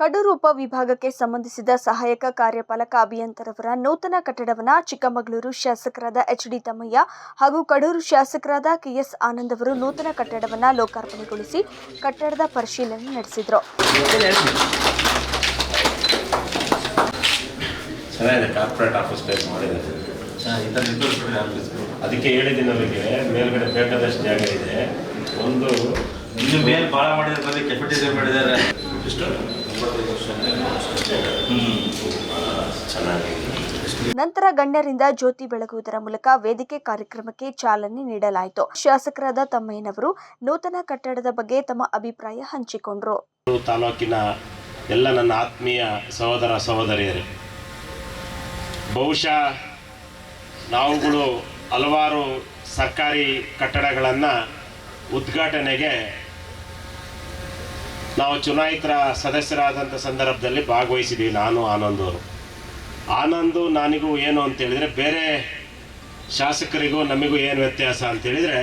ಕಡೂರು ಉಪವಿಭಾಗಕ್ಕೆ ಸಂಬಂಧಿಸಿದ ಸಹಾಯಕ ಕಾರ್ಯಪಾಲಕ ಅಭಿಯಂತರವರ ನೂತನ ಕಟ್ಟಡವನ್ನು ಚಿಕ್ಕಮಗಳೂರು ಶಾಸಕರಾದ ಎಚ್ ಡಿ ತಮ್ಮಯ್ಯ ಹಾಗೂ ಕಡೂರು ಶಾಸಕರಾದ ಕೆಎಸ್ ಆನಂದ್ ಅವರು ನೂತನ ಕಟ್ಟಡವನ್ನು ಲೋಕಾರ್ಪಣೆಗೊಳಿಸಿ ಕಟ್ಟಡದ ಪರಿಶೀಲನೆ ನಡೆಸಿದರು. ಅದಕ್ಕೆ ಮೇಲ್ಗಡೆ ಬೇಕಾದಷ್ಟು ಜಾಗ ಇದೆ. ಒಂದು ಇನ್ನು ಮೇಲೆ ಭಾಳ ಮಾಡಿದ್ದಾರೆ ಕೆಫೆಟೇರಿಯಾ ಮಾಡಿದ್ದಾರೆ. ನಂತರ ಗಣ್ಯರಿಂದ ಜ್ಯೋತಿ ಬೆಳಗುವುದರ ಮೂಲಕ ವೇದಿಕೆ ಕಾರ್ಯಕ್ರಮಕ್ಕೆ ಚಾಲನೆ ನೀಡಲಾಯಿತು. ಶಾಸಕರಾದ ತಮ್ಮಯ್ಯನವರು ನೂತನ ಕಟ್ಟಡದ ಬಗ್ಗೆ ತಮ್ಮ ಅಭಿಪ್ರಾಯ ಹಂಚಿಕೊಂಡರು. ತಾಲೂಕಿನ ಎಲ್ಲ ನನ್ನ ಆತ್ಮೀಯ ಸಹೋದರ ಸಹೋದರಿಯರೇ, ಬಹುಶಃ ನಾವುಗಳು ಹಲವಾರು ಸರ್ಕಾರಿ ಕಟ್ಟಡಗಳನ್ನು ಉದ್ಘಾಟನೆಗೆ ನಾವು ಚುನಾಯಿತರ ಸದಸ್ಯರಾದಂಥ ಸಂದರ್ಭದಲ್ಲಿ ಭಾಗವಹಿಸಿದ್ದೀವಿ ನಾನು ಆನಂದವರು ಆನಂದು ನನಗೂ ಏನು ಅಂತೇಳಿದರೆ ಬೇರೆ ಶಾಸಕರಿಗೂ ನಮಗೂ ಏನು ವ್ಯತ್ಯಾಸ ಅಂತೇಳಿದರೆ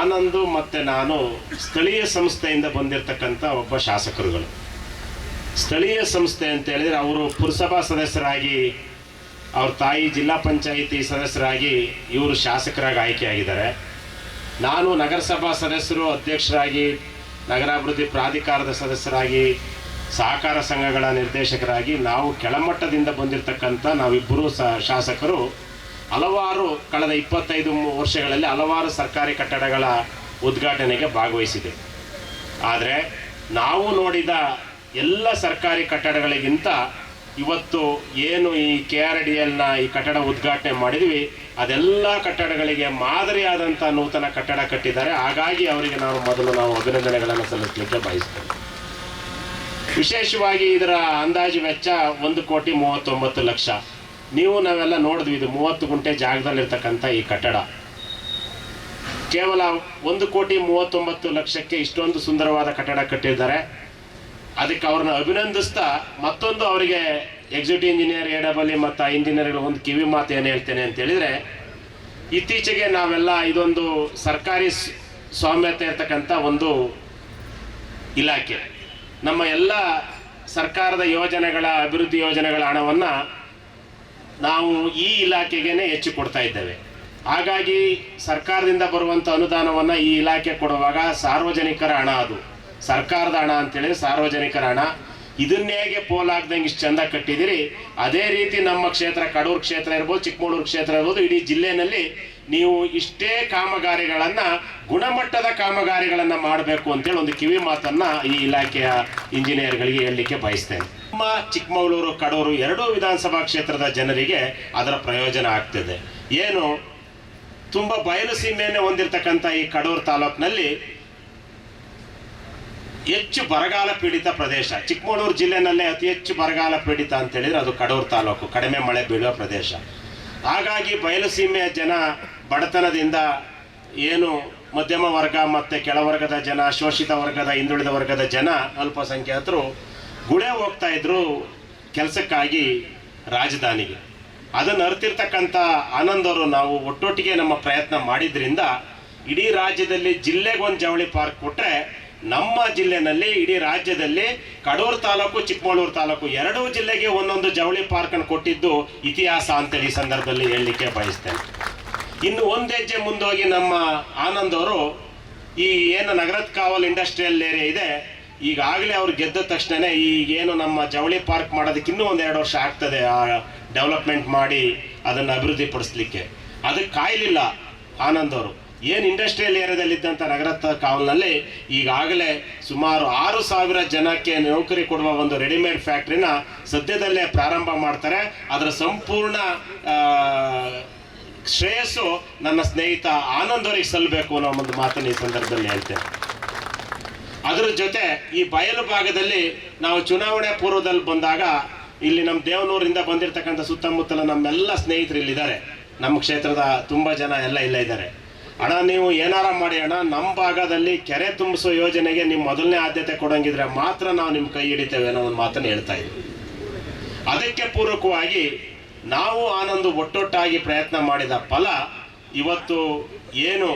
ಆನಂದು ಮತ್ತು ನಾನು ಸ್ಥಳೀಯ ಸಂಸ್ಥೆಯಿಂದ ಬಂದಿರತಕ್ಕಂಥ ಒಬ್ಬ ಶಾಸಕರುಗಳು. ಸ್ಥಳೀಯ ಸಂಸ್ಥೆ ಅಂತೇಳಿದರೆ ಅವರು ಪುರಸಭಾ ಸದಸ್ಯರಾಗಿ, ಅವ್ರ ತಾಯಿ ಜಿಲ್ಲಾ ಪಂಚಾಯಿತಿ ಸದಸ್ಯರಾಗಿ ಇವರು ಶಾಸಕರಾಗಿ ಆಯ್ಕೆಯಾಗಿದ್ದಾರೆ. ನಾನು ನಗರಸಭಾ ಸದಸ್ಯರು, ಅಧ್ಯಕ್ಷರಾಗಿ ನಗರಾಭಿವೃದ್ಧಿ ಪ್ರಾಧಿಕಾರದ ಸದಸ್ಯರಾಗಿ, ಸಹಕಾರ ಸಂಘಗಳ ನಿರ್ದೇಶಕರಾಗಿ ನಾವು ಕೆಳಮಟ್ಟದಿಂದ ಬಂದಿರತಕ್ಕಂಥ ನಾವಿಬ್ಬರು ಸ, ಶಾಸಕರು. ಹಲವಾರು ಕಳೆದ ಇಪ್ಪತ್ತೈದು ವರ್ಷಗಳಲ್ಲಿ ಹಲವಾರು ಸರ್ಕಾರಿ ಕಟ್ಟಡಗಳ ಉದ್ಘಾಟನೆಗೆ ಭಾಗವಹಿಸಿದೆ. ಆದರೆ ನಾವು ನೋಡಿದ ಎಲ್ಲ ಸರ್ಕಾರಿ ಕಟ್ಟಡಗಳಿಗಿಂತ ಇವತ್ತು ಏನು ಈ ಕೆ ಆರ್ ಡಿ ಎಲ್ನ ಈ ಕಟ್ಟಡ ಉದ್ಘಾಟನೆ ಮಾಡಿದ್ವಿ, ಅದೆಲ್ಲ ಕಟ್ಟಡಗಳಿಗೆ ಮಾದರಿಯಾದಂಥ ನೂತನ ಕಟ್ಟಡ ಕಟ್ಟಿದ್ದಾರೆ. ಹಾಗಾಗಿ ಅವರಿಗೆ ನಾವು ಮೊದಲು ನಾವು ಅಭಿನಂದನೆಗಳನ್ನು ಸಲ್ಲಿಸಲಿಕ್ಕೆ ಬಯಸ್ತೇವೆ ವಿಶೇಷವಾಗಿ ಇದರ ಅಂದಾಜು ವೆಚ್ಚ ಒಂದು ಕೋಟಿ ಮೂವತ್ತೊಂಬತ್ತು ಲಕ್ಷ. ನೀವು ನಾವೆಲ್ಲ ನೋಡಿದ್ವಿ, ಇದು ಮೂವತ್ತು ಗುಂಟೆ ಜಾಗದಲ್ಲಿರ್ತಕ್ಕಂಥ ಈ ಕಟ್ಟಡ. ಕೇವಲ ಒಂದು ಕೋಟಿ ಮೂವತ್ತೊಂಬತ್ತು ಲಕ್ಷಕ್ಕೆ ಇಷ್ಟೊಂದು ಸುಂದರವಾದ ಕಟ್ಟಡ ಕಟ್ಟಿದ್ದಾರೆ. ಅದಕ್ಕೆ ಅವ್ರನ್ನ ಅಭಿನಂದಿಸ್ತಾ ಮತ್ತೊಂದು ಅವರಿಗೆ ಎಕ್ಸಿಕ್ಯೂಟಿವ್ ಇಂಜಿನಿಯರ್ ಎ ಡಬಲ್ ಮತ್ತು ಇಂಜಿನಿಯರ್ಗಳು ಒಂದು ಕಿವಿ ಮಾತು ಏನು ಹೇಳ್ತೇನೆ ಅಂತ ಹೇಳಿದರೆ, ಇತ್ತೀಚೆಗೆ ನಾವೆಲ್ಲ ಇದೊಂದು ಸರ್ಕಾರಿ ಸ್ವಾಮ್ಯತೆ ಇರ್ತಕ್ಕಂಥ ಒಂದು ಇಲಾಖೆ. ನಮ್ಮ ಎಲ್ಲ ಸರ್ಕಾರದ ಯೋಜನೆಗಳ, ಅಭಿವೃದ್ಧಿ ಯೋಜನೆಗಳ ಹಣವನ್ನು ನಾವು ಈ ಇಲಾಖೆಗೇನೆ ಹೆಚ್ಚು ಕೊಡ್ತಾ ಇದ್ದೇವೆ. ಹಾಗಾಗಿ ಸರ್ಕಾರದಿಂದ ಬರುವಂಥ ಅನುದಾನವನ್ನು ಈ ಇಲಾಖೆ ಕೊಡುವಾಗ ಸಾರ್ವಜನಿಕರ ಹಣ ಅದು. ಸರ್ಕಾರದ ಹಣ ಅಂತೇಳಿದ್ರೆ ಸಾರ್ವಜನಿಕರ ಹಣ. ಇದನ್ನೇಗೆ ಪೋಲಾಗ್ದಂಗೆ ಇಷ್ಟು ಚಂದ ಕಟ್ಟಿದಿರಿ ಅದೇ ರೀತಿ ನಮ್ಮ ಕ್ಷೇತ್ರ, ಕಡೂರು ಕ್ಷೇತ್ರ ಇರ್ಬೋದು ಚಿಕ್ಕಮಗಳೂರು ಕ್ಷೇತ್ರ ಇರ್ಬೋದು, ಇಡೀ ಜಿಲ್ಲೆಯಲ್ಲಿ ನೀವು ಇಷ್ಟೇ ಕಾಮಗಾರಿಗಳನ್ನು, ಗುಣಮಟ್ಟದ ಕಾಮಗಾರಿಗಳನ್ನು ಮಾಡಬೇಕು ಅಂತೇಳಿ ಒಂದು ಕಿವಿ ಮಾತನ್ನ ಈ ಇಲಾಖೆಯ ಇಂಜಿನಿಯರ್ಗಳಿಗೆ ಹೇಳಲಿಕ್ಕೆ ಬಯಸ್ತೇನೆ. ನಮ್ಮ ಚಿಕ್ಕಮಗಳೂರು ಕಡೂರು ಎರಡೂ ವಿಧಾನಸಭಾ ಕ್ಷೇತ್ರದ ಜನರಿಗೆ ಅದರ ಪ್ರಯೋಜನ ಆಗ್ತದೆ. ಏನು? ತುಂಬ ಬಯಲು ಸೀಮೆಯನ್ನು ಹೊಂದಿರತಕ್ಕಂಥ ಈ ಕಡೂರು ತಾಲೂಕಿನಲ್ಲಿ ಹೆಚ್ಚು ಬರಗಾಲ ಪೀಡಿತ ಪ್ರದೇಶ. ಚಿಕ್ಕಮಗಳೂರು ಜಿಲ್ಲೆನಲ್ಲೇ ಅತಿ ಹೆಚ್ಚು ಬರಗಾಲ ಪೀಡಿತ ಅಂತ ಹೇಳಿದ್ರೆ ಅದು ಕಡೂರು ತಾಲೂಕು. ಕಡಿಮೆ ಮಳೆ ಬೀಳುವ ಪ್ರದೇಶ. ಹಾಗಾಗಿ ಬಯಲುಸೀಮೆಯ ಜನ ಬಡತನದಿಂದ ಏನು ಮಧ್ಯಮ ವರ್ಗ ಮತ್ತು ಕೆಳವರ್ಗದ ಜನ, ಶೋಷಿತ ವರ್ಗದ, ಹಿಂದುಳಿದ ವರ್ಗದ ಜನ ಅಲ್ಪಸಂಖ್ಯಾತರು ಗುಳೆ ಹೋಗ್ತಾ ಇದ್ರು ಕೆಲಸಕ್ಕಾಗಿ ರಾಜಧಾನಿಗೆ. ಅದನ್ನು ಅರ್ತಿರ್ತಕ್ಕಂಥ ಆನಂದ್ ಅವರು ನಾವು ಒಟ್ಟೊಟ್ಟಿಗೆ ನಮ್ಮ ಪ್ರಯತ್ನ ಮಾಡಿದ್ರಿಂದ ಇಡೀ ರಾಜ್ಯದಲ್ಲಿ ಜಿಲ್ಲೆಗೊಂದು ಜವಳಿ ಪಾರ್ಕ್ ಕೊಟ್ಟರೆ ನಮ್ಮ ಜಿಲ್ಲೆನಲ್ಲಿ ಇಡೀ ರಾಜ್ಯದಲ್ಲಿ ಕಡೂರು ತಾಲೂಕು, ಚಿಕ್ಕಮಗಳೂರು ತಾಲೂಕು ಎರಡೂ ಜಿಲ್ಲೆಗೆ ಒಂದೊಂದು ಜವಳಿ ಪಾರ್ಕನ್ನು ಕೊಟ್ಟಿದ್ದು ಇತಿಹಾಸ ಅಂತೇಳಿ ಈ ಸಂದರ್ಭದಲ್ಲಿ ಹೇಳಲಿಕ್ಕೆ ಬಯಸ್ತೇನೆ. ಇನ್ನು ಒಂದು ಹೆಜ್ಜೆ ಮುಂದೋಗಿ ನಮ್ಮ ಆನಂದ್ ಅವರು ಈ ಏನು ನಗರದ ಕಾವಲ್ ಇಂಡಸ್ಟ್ರಿಯಲ್ ಏರಿಯಾ ಇದೆ, ಈಗಾಗಲೇ ಅವ್ರು ಗೆದ್ದ ತಕ್ಷಣ ಈಗ ಏನು ನಮ್ಮ ಜವಳಿ ಪಾರ್ಕ್ ಮಾಡೋದಕ್ಕೆ ಇನ್ನೂ ಒಂದು ಎರಡು ವರ್ಷ ಆಗ್ತದೆ ಆ ಡೆವಲಪ್ಮೆಂಟ್ ಮಾಡಿ ಅದನ್ನು ಅಭಿವೃದ್ಧಿ ಪಡಿಸ್ಲಿಕ್ಕೆ ಅದಕ್ಕೆ ಕಾಯಲಿಲ್ಲ ಆನಂದ್ ಅವರು. ಏನು ಇಂಡಸ್ಟ್ರಿಯಲ್ ಏರಿಯಾದಲ್ಲಿದ್ದಂಥ ನಗರದ ಕಾವಲ್ನಲ್ಲಿ ಈಗಾಗಲೇ ಸುಮಾರು ಆರು ಸಾವಿರ ಜನಕ್ಕೆ ನೌಕರಿ ಕೊಡುವ ಒಂದು ರೆಡಿಮೇಡ್ ಫ್ಯಾಕ್ಟ್ರಿನ ಸದ್ಯದಲ್ಲೇ ಪ್ರಾರಂಭ ಮಾಡ್ತಾರೆ. ಅದರ ಸಂಪೂರ್ಣ ಶ್ರೇಯಸ್ಸು ನನ್ನ ಸ್ನೇಹಿತ ಆನಂದ್ ಅವರಿಗೆ ಸಲ್ಲಬೇಕು ಅನ್ನೋ ಒಂದು ಮಾತನ್ನು ಈ ಸಂದರ್ಭದಲ್ಲಿ ಹೇಳ್ತೇನೆ. ಅದರ ಜೊತೆ ಈ ಬಯಲು ಭಾಗದಲ್ಲಿ ನಾವು ಚುನಾವಣೆ ಪೂರ್ವದಲ್ಲಿ ಬಂದಾಗ ಇಲ್ಲಿ ನಮ್ಮ ದೇವನೂರಿಂದ ಬಂದಿರತಕ್ಕಂಥ ಸುತ್ತಮುತ್ತಲ ನಮ್ಮೆಲ್ಲ ಸ್ನೇಹಿತರು ಇಲ್ಲಿದ್ದಾರೆ. ನಮ್ಮ ಕ್ಷೇತ್ರದ ತುಂಬ ಜನ ಎಲ್ಲ ಇಲ್ಲೇ ಇದ್ದಾರೆ. ಅಣ್ಣ, ನೀವು ಏನಾರ ಮಾಡಿ ಅಣ್ಣ ನಮ್ಮ ಭಾಗದಲ್ಲಿ ಕೆರೆ ತುಂಬಿಸೋ ಯೋಜನೆಗೆ ನಿಮ್ಮ ಮೊದಲನೇ ಆದ್ಯತೆ ಕೊಡಂಗಿದ್ರೆ ಮಾತ್ರ ನಾವು ನಿಮ್ಮ ಕೈ ಹಿಡಿತೇವೆ ಅನ್ನೋ ಒಂದು ಮಾತನ್ನು ಹೇಳ್ತಾ ಇದ್ವಿ. ಅದಕ್ಕೆ ಪೂರಕವಾಗಿ ನಾವು ಆನಂದು ಒಟ್ಟೊಟ್ಟಾಗಿ ಪ್ರಯತ್ನ ಮಾಡಿದ ಫಲ ಇವತ್ತು ಏನು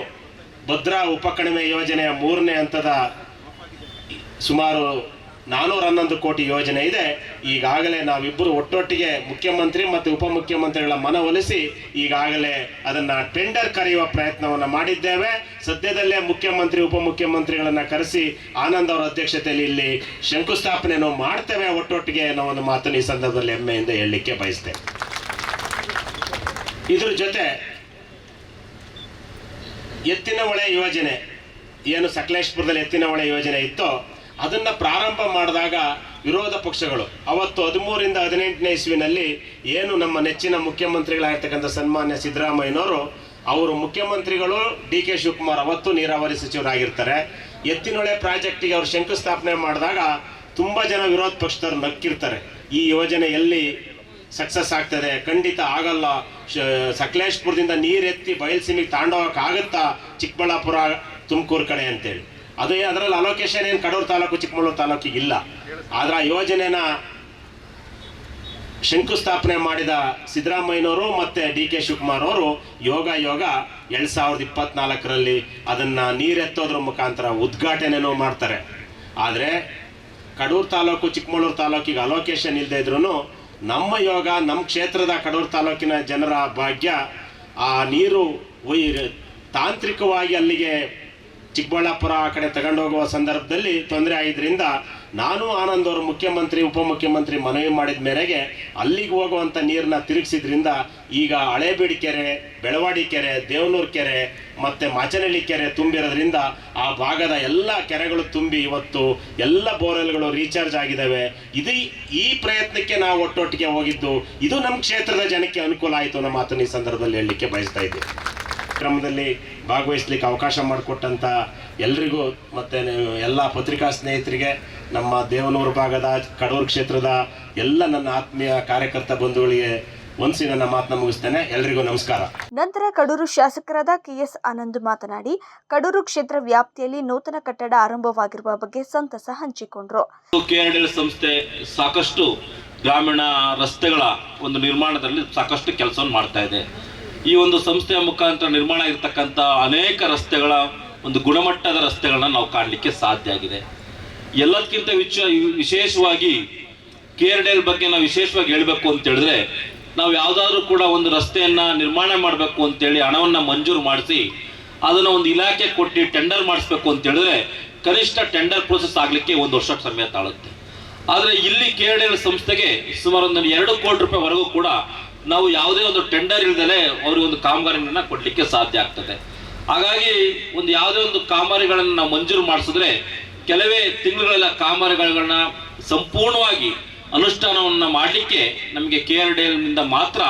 ಭದ್ರಾ ಉಪಕಣಿಮೆ ಯೋಜನೆಯ ಮೂರನೇ ಹಂತದ ಸುಮಾರು ನಾನೂರ ಹನ್ನೊಂದು ಕೋಟಿ ಯೋಜನೆ ಇದೆ. ಈಗಾಗಲೇ ನಾವಿಬ್ಬರು ಒಟ್ಟೊಟ್ಟಿಗೆ ಮುಖ್ಯಮಂತ್ರಿ ಮತ್ತು ಉಪಮುಖ್ಯಮಂತ್ರಿಗಳ ಮನವೊಲಿಸಿ ಈಗಾಗಲೇ ಅದನ್ನು ಟೆಂಡರ್ ಕರೆಯುವ ಪ್ರಯತ್ನವನ್ನು ಮಾಡಿದ್ದೇವೆ. ಸದ್ಯದಲ್ಲೇ ಮುಖ್ಯಮಂತ್ರಿ, ಉಪಮುಖ್ಯಮಂತ್ರಿಗಳನ್ನು ಕರೆಸಿ ಆನಂದ್ ಅವರ ಅಧ್ಯಕ್ಷತೆಯಲ್ಲಿ ಇಲ್ಲಿ ಶಂಕುಸ್ಥಾಪನೆಯನ್ನು ಮಾಡ್ತೇವೆ ಒಟ್ಟೊಟ್ಟಿಗೆ ಅನ್ನೋ ಒಂದು ಮಾತನ್ನು ಈ ಸಂದರ್ಭದಲ್ಲಿ ಹೆಮ್ಮೆಯಿಂದ ಹೇಳಲಿಕ್ಕೆ ಬಯಸಿದೆ ಇದ್ರ ಜೊತೆ ಎತ್ತಿನ ಹೊಳೆ ಯೋಜನೆ, ಏನು ಸಕಲೇಶ್ಪುರದಲ್ಲಿ ಎತ್ತಿನ ಹೊಳೆ ಯೋಜನೆ ಇತ್ತೋ ಅದನ್ನ ಪ್ರಾರಂಭ ಮಾಡಿದಾಗ ವಿರೋಧ ಪಕ್ಷಗಳು ಅವತ್ತು ಹದಿಮೂರಿಂದ ಹದಿನೆಂಟನೇ ಇಸ್ವಿನಲ್ಲಿ ಏನು ನಮ್ಮ ನೆಚ್ಚಿನ ಮುಖ್ಯಮಂತ್ರಿಗಳಾಗಿರ್ತಕ್ಕಂಥ ಸನ್ಮಾನ್ಯ ಸಿದ್ದರಾಮಯ್ಯನವರು, ಅವರು ಮುಖ್ಯಮಂತ್ರಿಗಳು ಡಿ ಕೆ ಶಿವಕುಮಾರ್ ಅವತ್ತು ನೀರಾವರಿ ಸಚಿವರಾಗಿರ್ತಾರೆ. ಎತ್ತಿನೊಳೆ ಪ್ರಾಜೆಕ್ಟಿಗೆ ಅವರು ಶಂಕುಸ್ಥಾಪನೆ ಮಾಡಿದಾಗ ತುಂಬ ಜನ ವಿರೋಧ ಪಕ್ಷದವರು ನಕ್ಕಿರ್ತಾರೆ. ಈ ಯೋಜನೆ ಎಲ್ಲಿ ಸಕ್ಸಸ್ ಆಗ್ತದೆ? ಖಂಡಿತ ಆಗಲ್ಲ. ಸಕಲೇಶ್ಪುರದಿಂದ ನೀರೆತ್ತಿ ಬಯಲ್ಸೀಮಿಗೆ ತಾಂಡೋಗಕ್ಕಾಗತ್ತಾ ಚಿಕ್ಕಬಳ್ಳಾಪುರ ತುಮಕೂರು ಕಡೆ ಅಂತೇಳಿ. ಅದೇ ಅದರಲ್ಲಿ ಅಲೋಕೇಶನ್ ಏನು ಕಡೂರು ತಾಲೂಕು, ಚಿಕ್ಕಮಗಳೂರು ತಾಲೂಕಿಗೆ ಇಲ್ಲ. ಆದ್ರೆ ಆ ಯೋಜನೆನ ಶಂಕುಸ್ಥಾಪನೆ ಮಾಡಿದ ಸಿದ್ದರಾಮಯ್ಯನವರು ಮತ್ತೆ ಡಿ ಕೆ ಶಿವಕುಮಾರ್ ಅವರು ಯೋಗ ಯೋಗ ಎರಡು ಸಾವಿರದ ಇಪ್ಪತ್ನಾಲ್ಕರಲ್ಲಿ ಅದನ್ನ ನೀರೆತ್ತೋದ್ರ ಮುಖಾಂತರ ಉದ್ಘಾಟನೆನೂ ಮಾಡ್ತಾರೆ. ಆದರೆ ಕಡೂರು ತಾಲೂಕು, ಚಿಕ್ಕಮಗಳೂರು ತಾಲೂಕಿಗೆ ಅಲೋಕೇಶನ್ ಇಲ್ಲದೆ ಇದ್ರೂ ನಮ್ಮ ಯೋಗ, ನಮ್ಮ ಕ್ಷೇತ್ರದ ಕಡೂರು ತಾಲೂಕಿನ ಜನರ ಭಾಗ್ಯ ಆ ನೀರು ತಾಂತ್ರಿಕವಾಗಿ ಅಲ್ಲಿಗೆ ಚಿಕ್ಕಬಳ್ಳಾಪುರ ಆ ಕಡೆ ತಗೊಂಡೋಗುವ ಸಂದರ್ಭದಲ್ಲಿ ತೊಂದರೆ ಆಗಿದ್ದರಿಂದ ನಾನು ಆನಂದ್ ಅವರು ಮುಖ್ಯಮಂತ್ರಿ, ಉಪಮುಖ್ಯಮಂತ್ರಿ ಮನವಿ ಮಾಡಿದ ಮೇರೆಗೆ ಅಲ್ಲಿಗೆ ಹೋಗುವಂಥ ನೀರನ್ನ ತಿರುಗಿಸಿದ್ರಿಂದ ಈಗ ಹಳೇಬೀಡು ಕೆರೆ, ಬೆಳವಾಡಿ ಕೆರೆ, ದೇವನೂರು ಕೆರೆ ಮತ್ತು ಮಾಚನಹಳ್ಳಿ ಕೆರೆ ತುಂಬಿರೋದ್ರಿಂದ ಆ ಭಾಗದ ಎಲ್ಲ ಕೆರೆಗಳು ತುಂಬಿ ಇವತ್ತು ಎಲ್ಲ ಬೋರ್ವೆಲ್ಗಳು ರೀಚಾರ್ಜ್ ಆಗಿದ್ದಾವೆ ಇದು ಈ ಪ್ರಯತ್ನಕ್ಕೆ ನಾವು ಒಟ್ಟೊಟ್ಟಿಗೆ ಹೋಗಿದ್ದು, ಇದು ನಮ್ಮ ಕ್ಷೇತ್ರದ ಜನಕ್ಕೆ ಅನುಕೂಲ ಆಯಿತು ಅನ್ನೋ ಮಾತನ್ನು ಈ ಸಂದರ್ಭದಲ್ಲಿ ಹೇಳಲಿಕ್ಕೆ ಬಯಸ್ತಾ ಇದ್ದೀನಿ ಕಾರ್ಯಕ್ರಮದಲ್ಲಿ ಭಾಗವಹಿಸ್ಲಿಕ್ಕೆ ಅವಕಾಶ ಮಾಡಿಕೊಟ್ಟಂತ ಎಲ್ರಿಗೂ ಮತ್ತೆ ಎಲ್ಲ ಪತ್ರಿಕಾ ಸ್ನೇಹಿತರಿಗೆ ನಮ್ಮ ದೇವನೂರು ಭಾಗದ ಕಡೂರು ಕ್ಷೇತ್ರದ ಎಲ್ಲ ನನ್ನ ಆತ್ಮೀಯ ಕಾರ್ಯಕರ್ತ ಬಂಧುಗಳಿಗೆ ಒಂದ್ಸಿ ನನ್ನ ಮಾತನ್ನ ಮುಗಿಸ್ತೇನೆ. ಎಲ್ರಿಗೂ ನಮಸ್ಕಾರ. ನಂತರ ಕಡೂರು ಶಾಸಕರಾದ ಕೆಎಸ್ ಆನಂದ್ ಮಾತನಾಡಿ ಕಡೂರು ಕ್ಷೇತ್ರ ವ್ಯಾಪ್ತಿಯಲ್ಲಿ ನೂತನ ಕಟ್ಟಡ ಆರಂಭವಾಗಿರುವ ಬಗ್ಗೆ ಸಂತಸ ಹಂಚಿಕೊಂಡ್ರು. ಕೆಆರ್ಡಿಎಲ್ ಸಂಸ್ಥೆ ಸಾಕಷ್ಟು ಗ್ರಾಮೀಣ ರಸ್ತೆಗಳ ಒಂದು ನಿರ್ಮಾಣದಲ್ಲಿ ಸಾಕಷ್ಟು ಕೆಲಸವನ್ನು ಮಾಡ್ತಾ ಇದೆ. ಈ ಒಂದು ಸಂಸ್ಥೆಯ ಮುಖಾಂತರ ನಿರ್ಮಾಣ ಇರತಕ್ಕಂಥ ಅನೇಕ ರಸ್ತೆಗಳ ಒಂದು ಗುಣಮಟ್ಟದ ರಸ್ತೆಗಳನ್ನ ನಾವು ಕಾಣಲಿಕ್ಕೆ ಸಾಧ್ಯ ಆಗಿದೆ. ಎಲ್ಲದಕ್ಕಿಂತ ವಿಶೇಷವಾಗಿ ಕೆ ಆರ್ ಡಿ ಬಗ್ಗೆ ನಾವು ವಿಶೇಷವಾಗಿ ಹೇಳಬೇಕು ಅಂತ ಹೇಳಿದ್ರೆ, ನಾವು ಯಾವುದಾದ್ರೂ ಕೂಡ ಒಂದು ರಸ್ತೆಯನ್ನ ನಿರ್ಮಾಣ ಮಾಡಬೇಕು ಅಂತೇಳಿ ಹಣವನ್ನ ಮಂಜೂರು ಮಾಡಿಸಿ, ಅದನ್ನ ಒಂದು ಇಲಾಖೆ ಕೊಟ್ಟು ಟೆಂಡರ್ ಮಾಡಿಸ್ಬೇಕು ಅಂತ ಹೇಳಿದ್ರೆ ಕನಿಷ್ಠ ಟೆಂಡರ್ ಪ್ರೋಸೆಸ್ ಆಗಲಿಕ್ಕೆ ಒಂದು ವರ್ಷ ಸಮಯ ತಾಳುತ್ತೆ. ಆದರೆ ಇಲ್ಲಿ ಕೆ ಆರ್ ಡಿ ಎಲ್ ಸಂಸ್ಥೆಗೆ ಸುಮಾರು ಒಂದು ಎರಡು ಕೋಟಿ ರೂಪಾಯಿವರೆಗೂ ಕೂಡ ನಾವು ಯಾವುದೇ ಒಂದು ಟೆಂಡರ್ ಇಲ್ದಲೆ ಅವ್ರಿಗೆ ಒಂದು ಕಾಮಗಾರಿಗಳನ್ನ ಕೊಡಲಿಕ್ಕೆ ಸಾಧ್ಯ ಆಗ್ತದೆ. ಹಾಗಾಗಿ ಒಂದು ಯಾವುದೇ ಒಂದು ಕಾಮಗಾರಿಗಳನ್ನು ನಾವು ಮಂಜೂರು ಮಾಡಿಸಿದ್ರೆ ಕೆಲವೇ ತಿಂಗಳುಗಳ ಕಾಮಗಾರಿಗಳನ್ನ ಸಂಪೂರ್ಣವಾಗಿ ಅನುಷ್ಠಾನವನ್ನ ಮಾಡಲಿಕ್ಕೆ ನಮಗೆ ಕೆ ಆರ್ ಡಿ ಮಾತ್ರ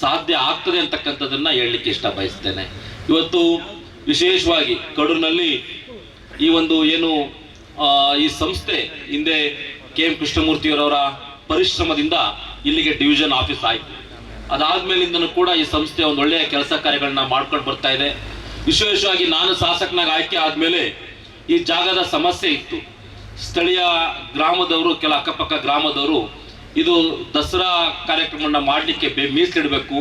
ಸಾಧ್ಯ ಆಗ್ತದೆ ಅಂತಕ್ಕಂಥದ್ದನ್ನ ಹೇಳಲಿಕ್ಕೆ ಇಷ್ಟ ಬಯಸ್ತೇನೆ ಇವತ್ತು ವಿಶೇಷವಾಗಿ ಕಡೂರಿನಲ್ಲಿ ಈ ಒಂದು ಏನು ಈ ಸಂಸ್ಥೆ ಹಿಂದೆ ಕೆ ಎಂ ಕೃಷ್ಣಮೂರ್ತಿಯವರವರ ಪರಿಶ್ರಮದಿಂದ ಇಲ್ಲಿಗೆ ಡಿವಿಷನ್ ಆಫೀಸ್ ಆಯಿತು. ಅದಾದ್ಮೇಲಿಂದನೂ ಕೂಡ ಈ ಸಂಸ್ಥೆ ಒಂದು ಒಳ್ಳೆಯ ಕೆಲಸ ಕಾರ್ಯಗಳನ್ನ ಮಾಡ್ಕೊಂಡು ಬರ್ತಾ ಇದೆ. ವಿಶೇಷವಾಗಿ ನಾನು ಶಾಸಕನಾಗ ಆಯ್ಕೆ ಆದ್ಮೇಲೆ ಈ ಜಾಗದ ಸಮಸ್ಯೆ ಇತ್ತು. ಸ್ಥಳೀಯ ಗ್ರಾಮದವರು, ಕೆಲ ಅಕ್ಕಪಕ್ಕ ಗ್ರಾಮದವರು ಇದು ದಸರಾ ಕಾರ್ಯಕ್ರಮವನ್ನ ಮಾಡಲಿಕ್ಕೆ ಬೆ, ಮೀಸಲಿಡಬೇಕು,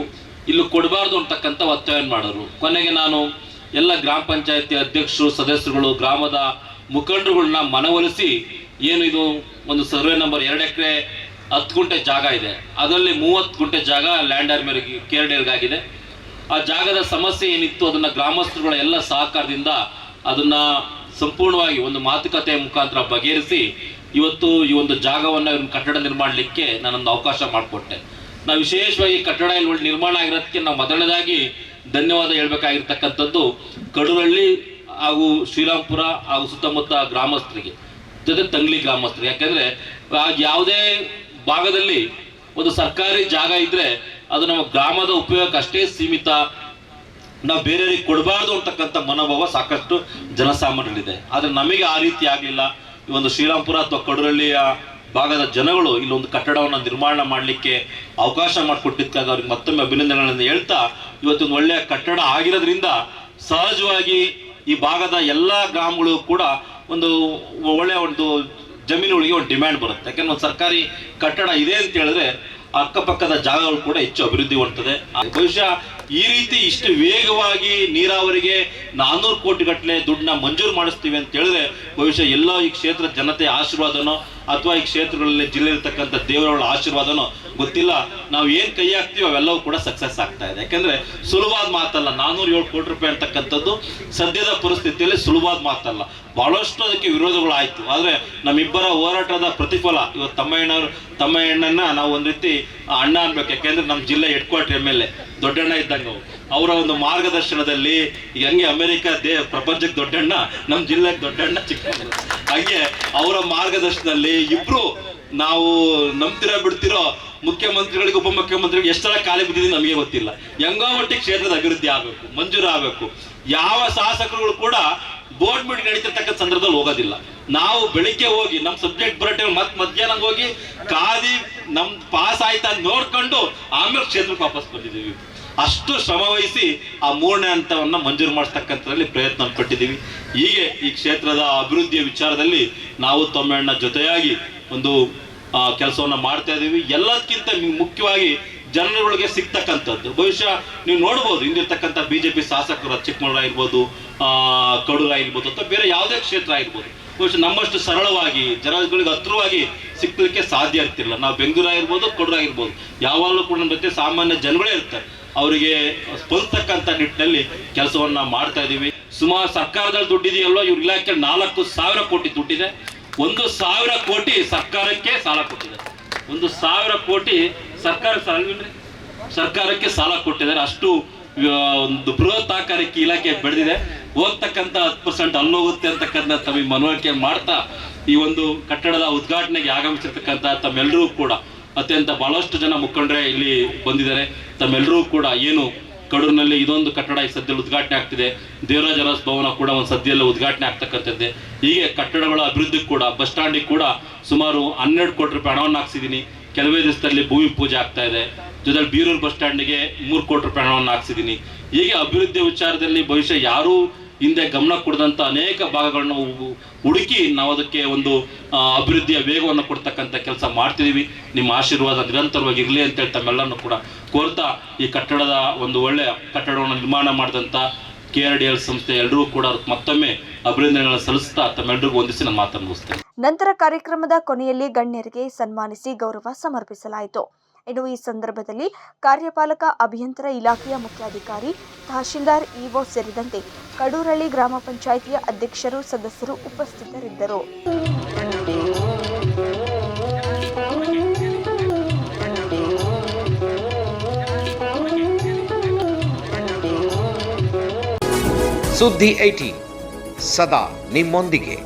ಇಲ್ಲಿ ಕೊಡಬಾರ್ದು ಅಂತಕ್ಕಂಥ ಒತ್ತಾಯವನ್ನು ಮಾಡೋರು ಕೊನೆಗೆ ನಾನು ಎಲ್ಲ ಗ್ರಾಮ ಪಂಚಾಯತಿ ಅಧ್ಯಕ್ಷರು, ಸದಸ್ಯರುಗಳು, ಗ್ರಾಮದ ಮುಖಂಡರುಗಳನ್ನ ಮನವೊಲಿಸಿ ಏನು ಇದು ಒಂದು ಸರ್ವೆ ನಂಬರ್ ಎರಡು ಎಕರೆ ಹತ್ತು ಗುಂಟೆ ಜಾಗ ಇದೆ. ಅದರಲ್ಲಿ ಮೂವತ್ತು ಗುಂಟೆ ಜಾಗ ಲ್ಯಾಂಡರ್ ಮೇಲೆ ಕೇರ್ಡೇರ್ಗಾಗಿದೆ ಆ ಜಾಗದ ಸಮಸ್ಯೆ ಏನಿತ್ತು, ಅದನ್ನ ಗ್ರಾಮಸ್ಥರುಗಳ ಎಲ್ಲ ಸಹಕಾರದಿಂದ ಅದನ್ನ ಸಂಪೂರ್ಣವಾಗಿ ಒಂದು ಮಾತುಕತೆಯ ಮುಖಾಂತರ ಬಗೆಹರಿಸಿ, ಇವತ್ತು ಈ ಒಂದು ಜಾಗವನ್ನ ಕಟ್ಟಡ ನಿರ್ಮಾಣಲಿಕ್ಕೆ ನಾನೊಂದು ಅವಕಾಶ ಮಾಡಿಕೊಟ್ಟೆ. ನಾ ವಿಶೇಷವಾಗಿ ಕಟ್ಟಡ ಇಲ್ಲಿ ನಿರ್ಮಾಣ ಆಗಿರೋದಕ್ಕೆ ನಾವು ಮೊದಲನೇದಾಗಿ ಧನ್ಯವಾದ ಹೇಳ್ಬೇಕಾಗಿರ್ತಕ್ಕಂಥದ್ದು ಕಡೂರಳ್ಳಿ ಹಾಗೂ ಶ್ರೀರಾಮ್ಪುರ ಹಾಗೂ ಸುತ್ತಮುತ್ತ ಗ್ರಾಮಸ್ಥರಿಗೆ, ಜೊತೆ ತಂಗ್ಲಿ ಗ್ರಾಮಸ್ಥರಿಗೆ. ಯಾಕಂದ್ರೆ ಯಾವುದೇ ಭಾಗದಲ್ಲಿ ಒಂದು ಸರ್ಕಾರಿ ಜಾಗ ಇದ್ರೆ ಅದು ನಮ್ಮ ಗ್ರಾಮದ ಉಪಯೋಗಕ್ಕೆ ಅಷ್ಟೇ ಸೀಮಿತ. ನಾವು ಬೇರೆಯವರಿಗೆ ಕೊಡಬಾರ್ದು ಅಂತಕ್ಕಂಥ ಮನೋಭಾವ ಸಾಕಷ್ಟು ಜನಸಾಮಾನ್ಯರಿದೆ ಆದರೆ ನಮಗೆ ಆ ರೀತಿ ಆಗಲಿಲ್ಲ. ಈ ಒಂದು ಶ್ರೀರಾಮ್ಪುರ ಅಥವಾ ಕಡೂರಳ್ಳಿಯ ಭಾಗದ ಜನಗಳು ಇಲ್ಲೊಂದು ಕಟ್ಟಡವನ್ನು ನಿರ್ಮಾಣ ಮಾಡಲಿಕ್ಕೆ ಅವಕಾಶ ಮಾಡಿಕೊಟ್ಟಿದ್ದಾಗ ಅವ್ರಿಗೆ ಮತ್ತೊಮ್ಮೆ ಅಭಿನಂದನೆಗಳನ್ನು ಹೇಳ್ತಾ, ಇವತ್ತೊಂದು ಒಳ್ಳೆಯ ಕಟ್ಟಡ ಆಗಿರೋದ್ರಿಂದ ಸಹಜವಾಗಿ ಈ ಭಾಗದ ಎಲ್ಲ ಗ್ರಾಮಗಳು ಕೂಡ ಒಂದು ಒಳ್ಳೆಯ ಒಂದು ಜಮೀನುಗಳಿಗೆ ಒಂದು ಡಿಮ್ಯಾಂಡ್ ಬರುತ್ತೆ. ಯಾಕೆಂದ್ರೆ ಒಂದು ಸರ್ಕಾರಿ ಕಟ್ಟಡ ಇದೆ ಅಂತ ಹೇಳಿದ್ರೆ ಅಕ್ಕಪಕ್ಕದ ಜಾಗಗಳು ಕೂಡ ಹೆಚ್ಚು ಅಭಿವೃದ್ಧಿ ಹೊಂದ್ತದೆ. ಆ ಬಹುಶಃ ಈ ರೀತಿ ಇಷ್ಟು ವೇಗವಾಗಿ ನೀರಾವರಿಗೆ ನಾನ್ನೂರು ಕೋಟಿ ಗಟ್ಟಲೆ ದುಡ್ಡನ್ನ ಮಂಜೂರು ಮಾಡಿಸ್ತೀವಿ ಅಂತ ಹೇಳಿದ್ರೆ ಬಹುಶಃ ಎಲ್ಲೋ ಈ ಕ್ಷೇತ್ರದ ಜನತೆ ಆಶೀರ್ವಾದನೋ ಅಥವಾ ಈ ಕ್ಷೇತ್ರಗಳಲ್ಲಿ ಜಿಲ್ಲೆ ಇರ್ತಕ್ಕಂಥ ದೇವರುಗಳ ಆಶೀರ್ವಾದನೋ ಗೊತ್ತಿಲ್ಲ. ನಾವು ಏನು ಕೈ ಹಾಕ್ತೀವಿ ಅವೆಲ್ಲವೂ ಕೂಡ ಸಕ್ಸಸ್ ಆಗ್ತಾ ಇದೆ. ಯಾಕೆಂದರೆ ಸುಲಭವಾದ ಮಾತಲ್ಲ ನಾನ್ನೂರ ಏಳು ಕೋಟಿ ರೂಪಾಯಿ ಅಂತಕ್ಕಂಥದ್ದು ಸದ್ಯದ ಪರಿಸ್ಥಿತಿಯಲ್ಲಿ ಸುಲಭವಾದ ಮಾತಲ್ಲ. ಭಾಳಷ್ಟು ಅದಕ್ಕೆ ವಿರೋಧಗಳು ಆದರೆ ಆದ್ರೆ ನಮ್ಮಿಬ್ಬರ ಹೋರಾಟದ ಪ್ರತಿಫಲ, ಇವತ್ತು ತಮ್ಮಯ್ಯನವರು ತಮ್ಮಯ್ಯಣ್ಣನ ನಾವು ಒಂದು ರೀತಿ ಅಣ್ಣ ಅನ್ಬೇಕು. ಯಾಕೆಂದರೆ ನಮ್ಮ ಜಿಲ್ಲೆ head quarter M L A ದೊಡ್ಡಣ್ಣ ಇದ್ದಂಗೆ ಅವ್ರು. ಒಂದು ಮಾರ್ಗದರ್ಶನದಲ್ಲಿ ಹೆಂಗೆ ಅಮೆರಿಕ ದೇ ಪ್ರಪಂಚಕ್ಕೆ ದೊಡ್ಡಣ್ಣ, ನಮ್ಮ ಜಿಲ್ಲೆಗೆ ದೊಡ್ಡಣ್ಣ ಚಿಕ್ಕ ಹಾಗೆ ಅವರ ಮಾರ್ಗದರ್ಶನದಲ್ಲಿ ಇಬ್ರು ನಾವು ನಂಬ್ತಿರೋ ಬಿಡ್ತಿರೋ ಮುಖ್ಯಮಂತ್ರಿಗಳಿಗೆ, ಉಪಮುಖ್ಯಮಂತ್ರಿಗಳಿಗೆ ಸಲ ಖಾಲಿ ಬಿದ್ದಿದೆ ನಮಗೆ ಗೊತ್ತಿಲ್ಲ. ಹೆಂಗೋ ಕ್ಷೇತ್ರದ ಅಭಿವೃದ್ಧಿ ಆಗಬೇಕು, ಮಂಜೂರು ಆಗಬೇಕು. ಯಾವ ಶಾಸಕರುಗಳು ಕೂಡ ಬೋರ್ಡ್ ಮೀಟಿಂಗ್ ನಡೀತಿರ್ತಕ್ಕಂಥ ಸಂದರ್ಭದಲ್ಲಿ ಹೋಗೋದಿಲ್ಲ. ನಾವು ಬೆಳಿಗ್ಗೆ ಹೋಗಿ ನಮ್ಮ ಸಬ್ಜೆಕ್ಟ್ ಬರೋ ಮತ್ತೆ ಮಧ್ಯಾಹ್ನ ಹೋಗಿ ಕಾದಿ ನಮ್ ಪಾಸ್ ಆಯ್ತಾ ನೋಡ್ಕೊಂಡು ಆಮೇಲೆ ಕ್ಷೇತ್ರಕ್ಕೆ ವಾಪಸ್ ಬಂದಿದ್ದೀವಿ. ಅಷ್ಟು ಶ್ರಮ ವಹಿಸಿ ಆ ಮೂರನೇ ಹಂತವನ್ನು ಮಂಜೂರು ಮಾಡಿಸ್ತಕ್ಕಂಥದ್ರಲ್ಲಿ ಪ್ರಯತ್ನ ಪಟ್ಟಿದ್ದೀವಿ. ಹೀಗೆ ಈ ಕ್ಷೇತ್ರದ ಅಭಿವೃದ್ಧಿಯ ವಿಚಾರದಲ್ಲಿ ನಾವು ತಮ್ಮಣ್ಣ ಜೊತೆಯಾಗಿ ಒಂದು ಕೆಲಸವನ್ನ ಮಾಡ್ತಾ ಇದ್ದೀವಿ. ಎಲ್ಲದಕ್ಕಿಂತ ಮುಖ್ಯವಾಗಿ ಜನರೊಳಗೆ ಸಿಗ್ತಕ್ಕಂಥದ್ದು. ಬಹುಶಃ ನೀವು ನೋಡ್ಬೋದು ಹಿಂದಿರ್ತಕ್ಕಂಥ ಬಿಜೆಪಿ ಶಾಸಕರು ಚಿಕ್ಕಮಗಳೂರು ಆಗಿರ್ಬೋದು ಆ, ಕಡೂರು ಆಗಿರ್ಬೋದು ಅಥವಾ ಬೇರೆ ಯಾವುದೇ ಕ್ಷೇತ್ರ ಆಗಿರ್ಬೋದು ಬಹುಶಃ ನಮ್ಮಷ್ಟು ಸರಳವಾಗಿ ಜನಗಳಿಗೆ ಹತ್ರವಾಗಿ ಸಿಕ್ಕಲಿಕ್ಕೆ ಸಾಧ್ಯ ಆಗ್ತಿಲ್ಲ ನಾವು ಬೆಂಗಳೂರು ಆಗಿರ್ಬೋದು ಕಡೂರು ಆಗಿರ್ಬೋದು ಯಾವಾಗಲೂ ಕೂಡ ನಮ್ಮ ಜೊತೆ ಸಾಮಾನ್ಯ ಜನಗಳೇ ಇರ್ತಾರೆ. ಅವರಿಗೆ ಸ್ಪಂದಿಸ್ತಕ್ಕಂಥ ನಿಟ್ಟಿನಲ್ಲಿ ಕೆಲಸವನ್ನ ಮಾಡ್ತಾ ಇದ್ದೀವಿ ಸುಮಾರು ಸರ್ಕಾರದಲ್ಲಿ ದುಡ್ಡಿದೆಯಲ್ವ ಇವ್ರ ಇಲಾಖೆ ನಾಲ್ಕು ಸಾವಿರ ಕೋಟಿ ದುಡ್ಡಿದೆ. ಒಂದು ಸಾವಿರ ಕೋಟಿ ಸರ್ಕಾರಕ್ಕೆ ಸಾಲ ಕೊಟ್ಟಿದೆ. ಒಂದು ಸಾವಿರ ಕೋಟಿ ಸರ್ಕಾರ ಸರ್ಕಾರಕ್ಕೆ ಸಾಲ ಕೊಟ್ಟಿದ್ದಾರೆ. ಅಷ್ಟು ಒಂದು ಬೃಹತ್ ಆಕಾರಕ್ಕೆ ಇಲಾಖೆ ಬೆಳೆದಿದೆ. ಹೋಗ್ತಕ್ಕಂಥ ಹತ್ತು ಪರ್ಸೆಂಟ್ ಅಲ್ಲೋಗುತ್ತೆ ಅಂತಕ್ಕಂಥ ತಮಗೆ ಮನವರಿಕೆ ಮಾಡ್ತಾ ಈ ಒಂದು ಕಟ್ಟಡದ ಉದ್ಘಾಟನೆಗೆ ಆಗಮಿಸಿರ್ತಕ್ಕಂಥ ತಮ್ಮೆಲ್ಲರೂ ಕೂಡ ಅತ್ಯಂತ ಬಹಳಷ್ಟು ಜನ ಮುಖಂಡರೇ ಇಲ್ಲಿ ಬಂದಿದ್ದಾರೆ. ತಮ್ಮೆಲ್ಲರೂ ಕೂಡ ಏನು ಕಡೂರಿನಲ್ಲಿ ಇದೊಂದು ಕಟ್ಟಡ ಈ ಸದ್ಯದಲ್ಲಿ ಉದ್ಘಾಟನೆ ಆಗ್ತಿದೆ. ದೇವರಾಜ ಭವನ ಕೂಡ ಒಂದು ಸದ್ಯದಲ್ಲಿ ಉದ್ಘಾಟನೆ ಆಗ್ತಕ್ಕಂಥದ್ದೇ. ಹೀಗೆ ಕಟ್ಟಡಗಳ ಅಭಿವೃದ್ಧಿ ಕೂಡ, ಬಸ್ ಸ್ಟ್ಯಾಂಡಿಗೆ ಕೂಡ ಸುಮಾರು ಹನ್ನೆರಡು ಕೋಟಿ ರೂಪಾಯಿ ಹಣವನ್ನು ಹಾಕ್ಸಿದ್ದೀನಿ ಕೆಲವೇ ದಿವಸದಲ್ಲಿ ಭೂಮಿ ಪೂಜೆ ಆಗ್ತಾ ಇದೆ. ಜೊತೆಲಿ ಬೀರೂರು ಬಸ್ ಸ್ಟ್ಯಾಂಡಿಗೆ ಮೂರು ಕೋಟಿ ರೂಪಾಯಿ ಹಣವನ್ನು ಹಾಕ್ಸಿದ್ದೀನಿ ಹೀಗೆ ಅಭಿವೃದ್ಧಿ ವಿಚಾರದಲ್ಲಿ ಭವಿಷ್ಯ ಯಾರೂ ಹಿಂದೆ ಗಮನ ಕೊಡದಂಥ ಅನೇಕ ಭಾಗಗಳನ್ನು ಹುಡುಕಿ ನಾವು ಅದಕ್ಕೆ ಒಂದು ಅಭಿವೃದ್ಧಿಯ ವೇಗವನ್ನು ಕೊಡ್ತಕ್ಕಂಥ ಕೆಲಸ ಮಾಡ್ತಿದ್ದೀವಿ ನಿಮ್ಮ ಆಶೀರ್ವಾದ ನಿರಂತರವಾಗಿ ಇರಲಿ ಅಂತೇಳಿ ತಮ್ಮೆಲ್ಲರನ್ನು ಕೂಡ ಕೋರ್ತಾ ಈ ಕಟ್ಟಡದ ಒಂದು ಒಳ್ಳೆಯ ಕಟ್ಟಡವನ್ನು ನಿರ್ಮಾಣ ಮಾಡಿದಂಥ ಕೆ ಆರ್ ಡಿ ಎಲ್ ಸಂಸ್ಥೆ ಎಲ್ಲರೂ ಕೂಡ ಮತ್ತೊಮ್ಮೆ ಅಭಿನಂದನೆಗಳನ್ನು ಸಲ್ಲಿಸ್ತಾ ತಮ್ಮೆಲ್ಲರಿಗೂ ಒಂದಿಸಿ ನಮ್ಮ ಮಾತನ್ನು ಮುಗಿಸ್ತೇನೆ. ನಂತರ ಕಾರ್ಯಕ್ರಮದ ಕೊನೆಯಲ್ಲಿ ಗಣ್ಯರಿಗೆ ಸನ್ಮಾನಿಸಿ ಗೌರವ ಸಮರ್ಪಿಸಲಾಯಿತು. ಇನ್ನು ಈ ಸಂದರ್ಭದಲ್ಲಿ ಕಾರ್ಯಪಾಲಕ ಅಭಿಯಂತರ ಇಲಾಖೆಯ ಮುಖ್ಯಾಧಿಕಾರಿ, ತಹಶೀಲ್ದಾರ್ ಇಒ ಸೇರಿದಂತೆ ಕಡೂರಳ್ಳಿ ಗ್ರಾಮ ಪಂಚಾಯಿತಿಯ ಅಧ್ಯಕ್ಷರು, ಸದಸ್ಯರು ಉಪಸ್ಥಿತರಿದ್ದರು. ಸುದ್ದಿ ಐಟಿ ಸದಾ ನಿಮ್ಮೊಂದಿಗೆ.